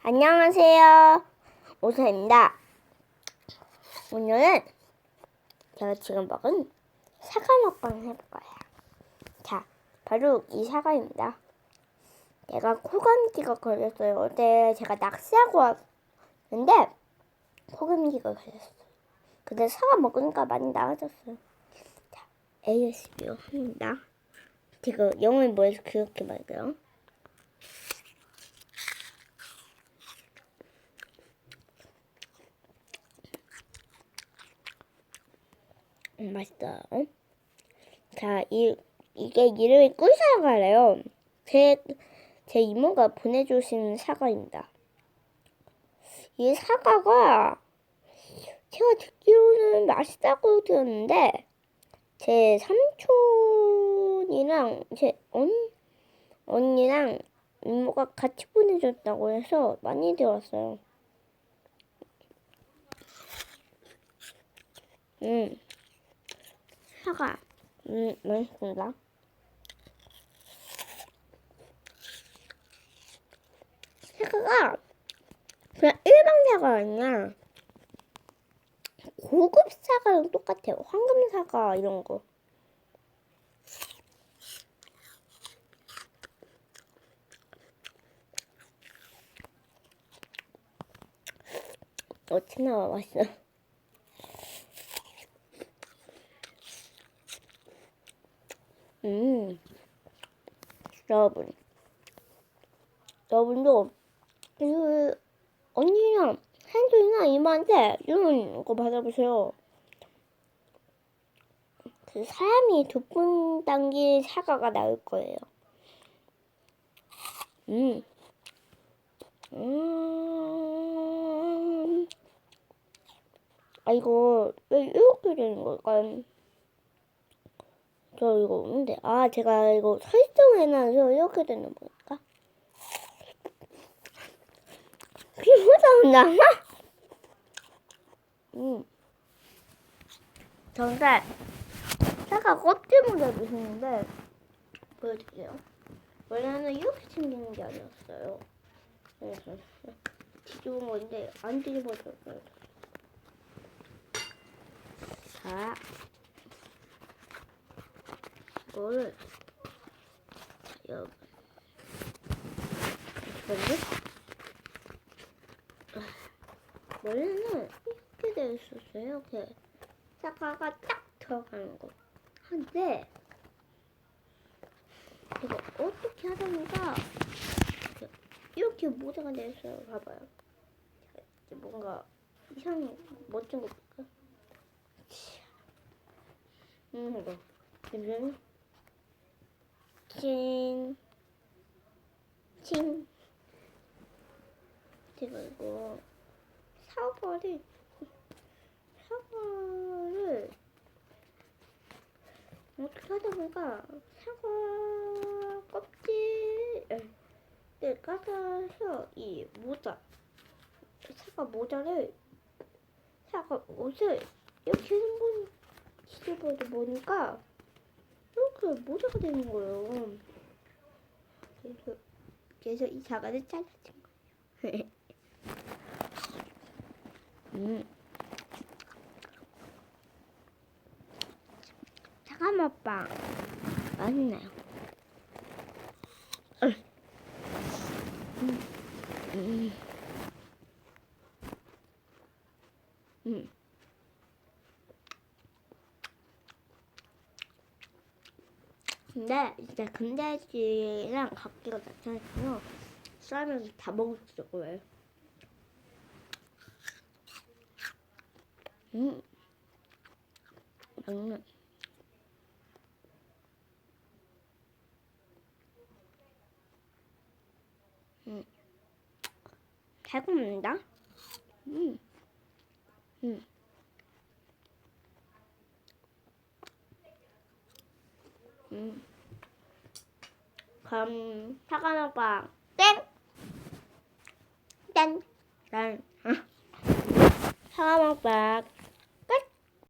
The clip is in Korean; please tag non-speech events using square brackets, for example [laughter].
안녕하세요. 오사입니다. 오늘은 제가 지금 먹은 사과 먹방 해볼 거예요. 자, 바로 이 사과입니다. 제가 코감기가 걸렸어요. 어제 제가 낚시하고 왔는데 코감기가 걸렸어요. 근데 사과 먹으니까 많이 나아졌어요. 자, ASMR 합니다. 제가 영어를 뭐해서 그렇게 말해요. 음, 맛있다. 어? 자, 이, 이게 이름이 꿀사과래요. 제, 제 이모가 보내주신 사과입니다. 이 사과가 제가 듣기로는 맛있다고 들었는데, 제 삼촌이랑 제 언, 언니랑 이모가 같이 보내줬다고 해서 많이 들었어요. 음. 사과. 음, 맛있습니다. 사과가 그냥 일반 사과 아니야. 고급 사과랑 똑같아요. 황금 사과 이런 거. 어찌나 맛있어. 음, 여러분, 여러분도 그 언니나 한조이나 이모한테 이런 거 받아보세요. 그 사람이 두 분 당긴 사과가 나올 거예요. 음, 음, 아 이거 왜 이렇게 되는 걸까요? 저 이거 없는데. 아, 제가 이거 설정해놔서 이렇게 되는 거니까. 피부가 나나? 음. 정말 사과 껍질만 잡으시는데 보여드릴게요. 원래는 이렇게 생기는 게 아니었어요. 그래서 뒤집은 건데 안 뒤집어졌어요. 자. 이거를 잠깐만요 아, 원래는 이렇게 되어 있었어요. 이렇게 사과가 딱 들어가는 거. 한데 이거 어떻게 하다 보니까 이렇게, 모자가 되어 있어요. 봐봐요. 뭔가 이상해. 멋진 거 볼까? 음 이거. 이제 찐, 친. 제가 이거 사과를, 사과를 어떻게 하다 보니까 사과 껍질을 까서 이 모자, 사과 모자를, 사과 옷을 이렇게 한번 뒤집어도 보니까 이렇게 모자가 되는 거예요. 그래서, 그래서 이 사과를 잘라준 거예요. [laughs] 음. 사과 맛빵 맛있나요? 음. 음. 음. 근데 이제 금돼지랑 각기가 나타났으면 썰면서 다 있을 거예요. 음, 맛있네. 음, 잘 굽는다. 음, 음. 음. 그럼 사과 먹방 땡! 땡! 땡! 사과 먹방